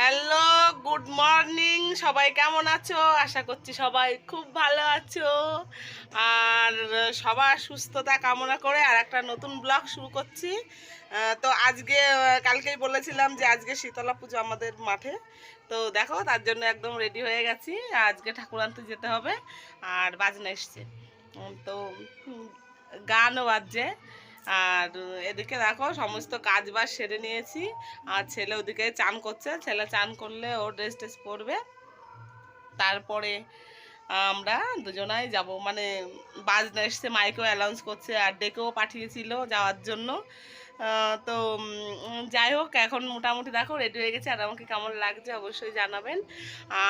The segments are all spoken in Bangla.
Hello, good morning. সবাই কেমন আছো? আশা করছি সবাই খুব ভালো আছো। আর সবার সুস্থতা কামনা করে আর একটা নতুন ব্লগ শুরু করছি। তো আজকে কালকেই বলেছিলাম যে আজকে শীতলা পুজো আমাদের মাঠে। তো দেখো, তার জন্য একদম রেডি হয়ে গেছি। আজকে ঠাকুর আনতে যেতে হবে। আর বাজনা এসছে। তো গানও বাজছে। আর এদিকে দেখো, সমস্ত কাজ বাজ সেরে নিয়েছি। আর ছেলে ওদিকে চান করছে। ছেলে চান করলে ও ড্রেস ট্রেস পরবে। তারপরে আমরা দুজনাই যাব। মানে বাজনা এসছে, মাইকেও অ্যানাউন্স করছে, আর ডেকেও পাঠিয়েছিল যাওয়ার জন্য। তো যাই হোক এখন মোটামুটি দেখো রেডি হয়ে গেছে আর আমাকে কেমন লাগছে অবশ্যই জানাবেন।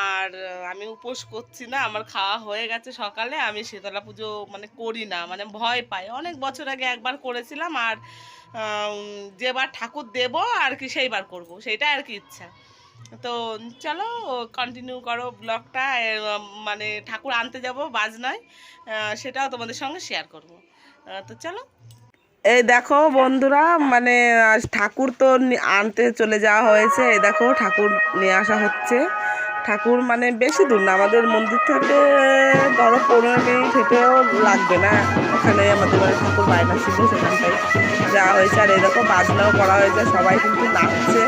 আর আমি উপোস করছি না আমার খাওয়া হয়ে গেছে সকালে আমি শীতলা পুজো মানে করি না মানে ভয় পাই। অনেক বছর আগে একবার করেছিলাম আর যেবার ঠাকুর দেব আর কি সেইবার করব সেটা আর কি ইচ্ছা। তো চলো কন্টিনিউ করো ব্লগটা মানে ঠাকুর আনতে যাব বাজনায় আহ, সেটাও তোমাদের সঙ্গে শেয়ার করব। তো চলো। এই দেখো বন্ধুরা মানে ঠাকুর তো আনতে চলে যাওয়া হয়েছে। এই দেখো, ঠাকুর নিয়ে আসা হচ্ছে। ঠাকুর মানে বেশি দূর না, আমাদের মন্দির থেকে ধরো পনেরো মিনিট হেঁটেও লাগবে না। ওখানে আমাদের বাড়ি ঠাকুর বায়না ছিল সেখানটায় যাওয়া হয়েছে, আর এরকম বাজনাও করা হয়েছে, সবাই কিন্তু নাচছে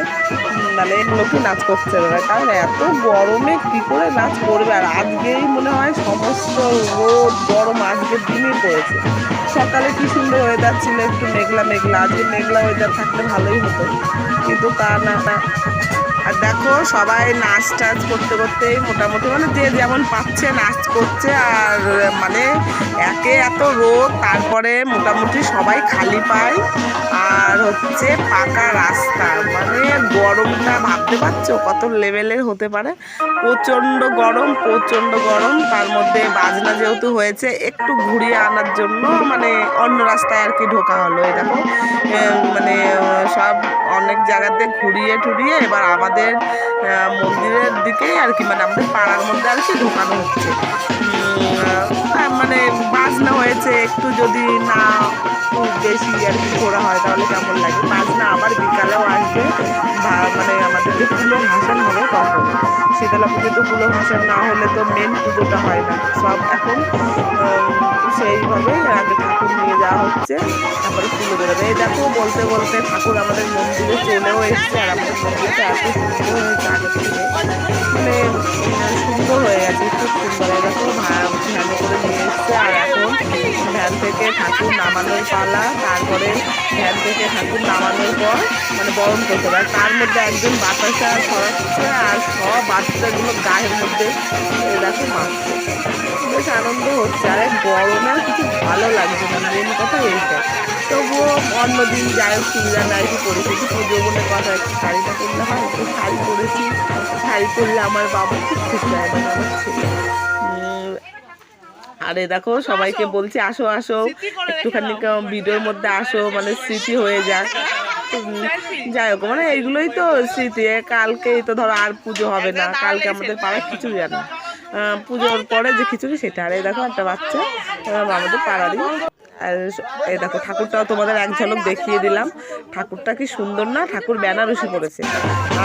মানে লোকই নাচ করছে ওরা কারণ এত গরমে কি করে নাচ করবে? আর আজকেই মনে হয় সমস্ত রোদ গরম আজকের দিনই পড়েছে। সকালে কি সুন্দর ওয়েদার ছিল, একটু মেঘলা মেঘলা আজকে মেঘলা ওয়েদার থাকলে ভালোই হতো, কিন্তু তা না না আর দেখো সবাই নাচ টাচ করতে করতে মোটামুটি মানে যে যেমন পাচ্ছে নাচ করছে আর মানে একে এত রোদ, তারপরে মোটামুটি সবাই খালি পায়। আর হচ্ছে পাকা রাস্তা। মানে গরমটা ভাবতে পারছ? কত লেভেলের হতে পারে? প্রচণ্ড গরম প্রচণ্ড গরম। তার মধ্যে বাজনা যেহেতু হয়েছে একটু ঘুরিয়ে আনার জন্য মানে অন্য রাস্তায় আর কি ঢোকা হলো এম, মানে সব অনেক জায়গাতে ঘুরিয়ে টুরিয়ে এবার আমাদের মন্দিরের দিকেই আর কি মানে আমাদের পাড়ার মধ্যে আর কি ঢোকানো হচ্ছে। মানে বাজনা হয়েছে, একটু যদি না খুব বেশি আর কি ঘোরা হয়, তাহলে কেমন লাগে? বাজনা আবার বিকালেও আসবে মানে আমাদের যে পুলো ভাসান হবে তখন। শীতলা পুজো তো পুলো ভাসান না হলে তো মেন পুজোটা হয় না। সব এখন সেইভাবে আগে ঠাকুর নিয়ে যাওয়া হচ্ছে, তারপরে পুজো বেরোবে। এই দেখো, বলতে বলতে ঠাকুর আমাদের মন্দিরে চলেও এসছে, আর আমাদের মন্দিরটা এত সুন্দর হয়েছে, আগে থেকে। মানে সুন্দর হয়ে গেছে, খুব সুন্দর এই দেখো থেকে ঠাকুর নামানোর পালা, তারপরে ভ্যান থেকে ঠাকুর নামানোর পর মানে বরণ করতে হবে। তার মধ্যে একজন বাতাসা ছড়াচ্ছে আর সব বাচ্চাগুলো গায়ের মধ্যে দেখো মারছে বেশ আনন্দ হচ্ছে, আর গরমে কিছু ভালো লাগছে না, মেন কথা এইটা। তবুও অন্যদিন যাই হোক, চুড়িদার নাইটি পরেছি, একটু পুজো বলে কথা, একটু শাড়িটা পরলে হয় একটু শাড়ি পরেছি। শাড়ি পরলে আমার বাবা খুব খুশি হয় মানে আমার ছেলে। আরে দেখো সবাইকে বলছি আসো আসো। একটুখানি ভিডিওর মধ্যে আসো মানে স্মৃতি হয়ে যাক। যাই হোক মানে এইগুলোই তো স্মৃতি। কালকেই তো ধরো আর পুজো হবে না কালকে আমাদের পাড়ায় খিচুড়ি রান্না না পুজোর পরে যে খিচুড়ি সেটা আর এই দেখো একটা বাচ্চা আমাদের পাড়ারই। আর এই দেখো ঠাকুরটাও তোমাদের এক ঝলক দেখিয়ে দিলাম। ঠাকুরটা কি সুন্দর না? ঠাকুর বেনারসি পড়েছে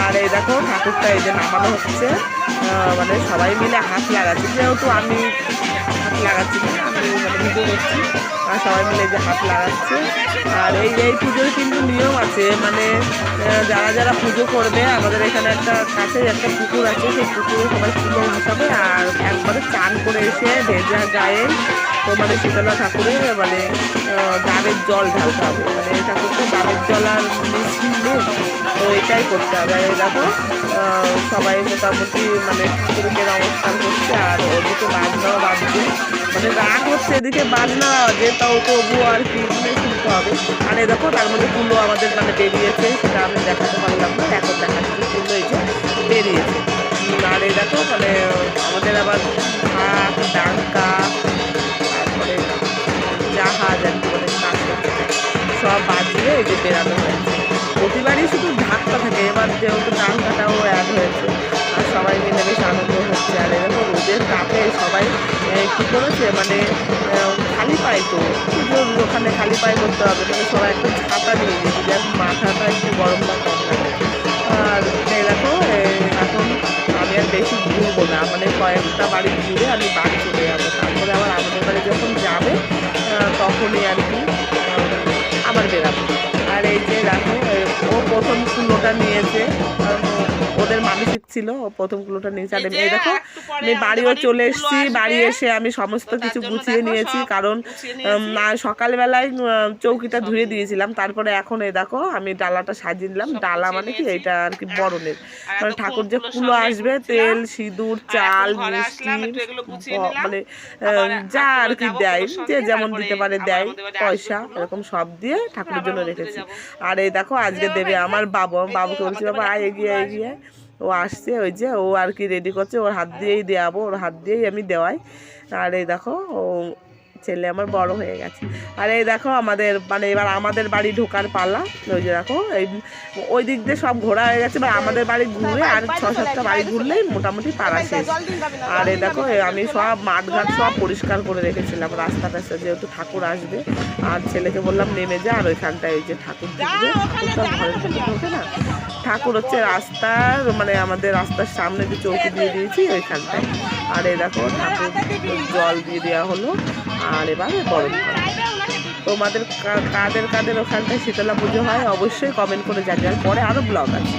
আর এই দেখো ঠাকুরটা এই যে নামানো হচ্ছে মানে সবাই মিলে হাত লাগাচ্ছে। যেহেতু আমি লাগাচ্ছি আমি মানে ভিডিও করছি। আর সবাই মিলে যে হাত লাগাচ্ছে। আর এই এই পুজোর কিন্তু নিয়ম আছে মানে যারা যারা পুজো করবে, আমাদের এখানে একটা কাছে একটা পুকুর আছে, সেই পুকুরে সবাই পুজো ভাসাবে আর একবারে চান করে এসে ভেজা গায়ে তোমার শীতলা ঠাকুরের মানে ডাবের জল ঢালতে হবে। মানে এই ঠাকুরটা ডাবের জল আর মিষ্টি নেই, তো এটাই করতে হবে। আর দেখো সবাই মোটামুটি মানে ঠাকুরকে নমস্কার করছে আর ওদিকে বাজনাও বাজছে। মানে রাগ হচ্ছে এদিকে বাজনা যে তাও তবুও আর কি মানে শুনতে হবে। আর এই দেখো তার মধ্যে কুলো আমাদের মানে বেরিয়েছে সেটা আমি দেখাতে পারলাম না এখন দেখাচ্ছি কুলো এই বেরিয়েছে। আর এই দেখো মানে আমাদের আবার ভাত ডাঙ্কা তারপরে জাহাজ আর কি কাঁকড়া, সব বাজিয়ে এই যে বেরানো হয়েছে। প্রতিবারই শুধু ঢাকটা থাকে এবার যেহেতু ডাঙ্কাটাও অ্যাড হয়েছে আর সবাই মিলে বেশ আনন্দ হচ্ছে আর এরকম রোদের তাপে সবাই কি করেছে? মানে খালি পায়ে তো পুজোর ওখানে খালি পায়ে করতে হবে? মানে সবাই একটা ছাতা নিয়ে গেছে যাতে মাথাটা একটু গরমটা কম লাগে আর দেখো এই না। মানে কয়েকটা বাড়ি ঘুরে আমি বাড়ি চলে যাব। তারপরে আবার আমাদের বাড়ি যখন যাবে তখনই আর কি আবার বেরাবো। আর এই যে দেখো ও প্রথম কুলোটা নিয়েছে। ওদের মানসিক ছিল প্রথম কুলোটা নিয়েছে। আর এই দেখো আমি বাড়িও চলে এসেছি বাড়ি এসে আমি সমস্ত কিছু গুছিয়ে নিয়েছি কারণ সকালবেলায় চৌকিটা ধুয়ে দিয়েছিলাম। তারপরে এখন এই দেখো আমি ডালাটা সাজিয়ে নিলাম ডালা মানে কি এটা আর কি বরণের। আর মানে ঠাকুর যে কুলো আসবে তেল সিঁদুর চাল মিষ্টি। মানে যা আর আর কি দেয় যে যেমন দিতে পারে দেয় পয়সা এরকম সব দিয়ে ঠাকুরের জন্য রেখেছি। আর এই দেখো আজকে দেবে আমার বাবা বাবুকে বলছি বাবা আয় এগিয়ে এগিয়ে। ও আসছে, ওই যে ও আর কি রেডি করছে, ওর হাত দিয়েই দেওয়াবো ওর হাত দিয়েই আমি দেওয়াই। আর এই দেখো, ও ছেলে আমার বড় হয়ে গেছে। আর এই দেখো আমাদের মানে এবার আমাদের বাড়ি ঢোকার পালা। ওই যে দেখো এই ওই দিক দিয়ে সব ঘোরা হয়ে গেছে। এবার আমাদের বাড়ি ঘুরে আর ছ সাতটা বাড়ি ঘুরলেই মোটামুটি পাড়া শেষ। আর এই দেখো আমি সব মাঠঘাট সব পরিষ্কার করে রেখেছিলাম রাস্তা টাস্তা যেহেতু ঠাকুর আসবে। আর ছেলেকে বললাম নেমে যা আর ওইখানটায় ওই যে ঠাকুর তো আর ঘরের ঢোকে না? ঠাকুর হচ্ছে রাস্তার মানে আমাদের রাস্তার সামনে যে চৌকি দিয়ে দিয়েছি ওইখানটায়। আর এই দেখো ঠাকুর জল দিয়ে দেওয়া হলো। আর এবার গরম করা তোমাদের কাদের কাদের ওখানটায় শীতলা পুজো হয়, অবশ্যই কমেন্ট করে জানিয়ে পরে আরও ব্লগ আছে।